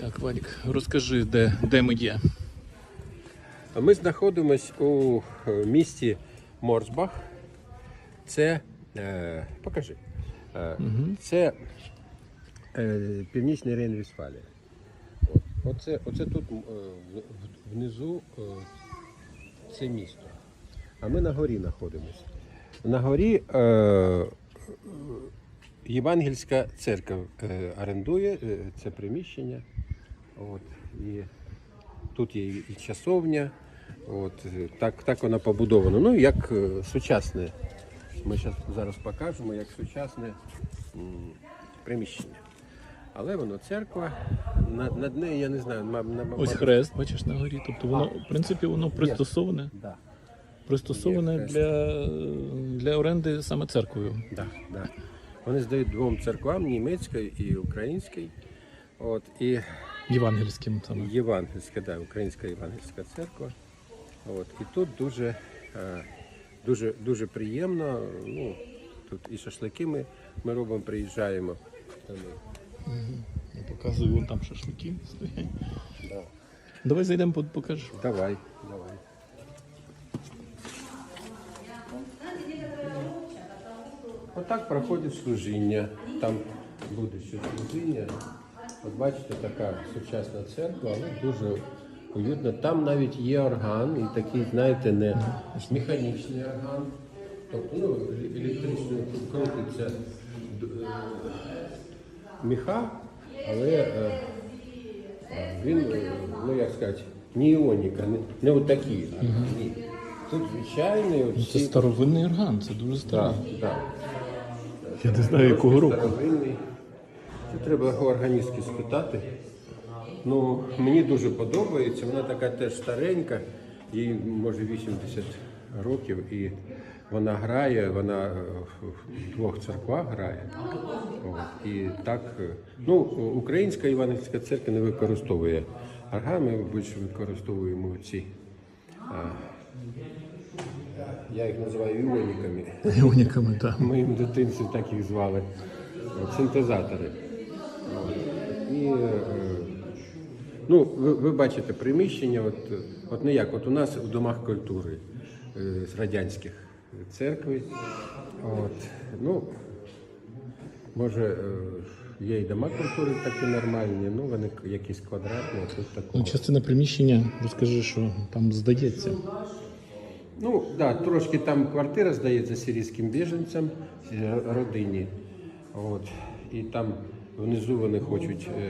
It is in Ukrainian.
Так, Валік, розкажи, де, де ми є. Ми знаходимося у е, місті Морсбах. Це е, покажи. Е, Це е, північний рейн Вісфалія. Оце, оце тут е, внизу е, це місто. А ми на горі знаходимося. На горі е, е, Євангельська церква е, орендує це приміщення. От, і Тут є і часовня. От, так, так вона побудована. Ну, як е, сучасне. Ми зараз покажемо, як сучасне приміщення. Але воно церква. Над, над нею, я не знаю, мабуть, на Ось хрест, бачиш на горі. Тобто воно, в принципі, воно пристосоване, Да, пристосоване для, для оренди саме церквою. да, да. Вони здають двом церквам, німецькій і українській. От, і Євангельським саме. Євангельська, да, Українська Євангельська церква. От, і тут дуже, е, дуже, дуже приємно. Ну, тут і шашлики ми, ми робимо, приїжджаємо. Я показую, вон там шашлики стоять. Да. Давай зайдемо, по- покажеш. Давай, давай. Отак проходить служіння. Там буде ще служіння. От бачите, така сучасна церква, але дуже уютно. Там навіть є орган, і такий, знаєте, не механічний орган. Тобто, ну, електрично крутиться е, міха, але е, він, е, ну як сказати, не іоніка, не, не отакі, а ні. Тут звичайний Ну, Це оці. старовинний орган, це дуже Да, старий. да. Я не знаю, якого року. Старовинний. Це треба у органістки спитати. Ну, мені дуже подобається. Вона така теж старенька, їй може 80 років, і вона грає, вона е, в двох церквах грає. От, і так, е, ну, українська Іванівська церква не використовує орган, ми більше використовуємо ці. А, я їх називаю іоніками. Іоніками, так. Моїм дитинцям так їх звали. Синтезатори. І, е, ну, ви, ви бачите приміщення, от, от не як, от у нас в домах культури е, з радянських церкви. От, ну, може, е, є і дома культури такі нормальні, ну вони якісь квадратні, а тут Ну, частина приміщення, розкажи, що там здається. Ну, да, трошки там квартира здається сирійським біженцям, родині. От. І там внизу вони хочуть е,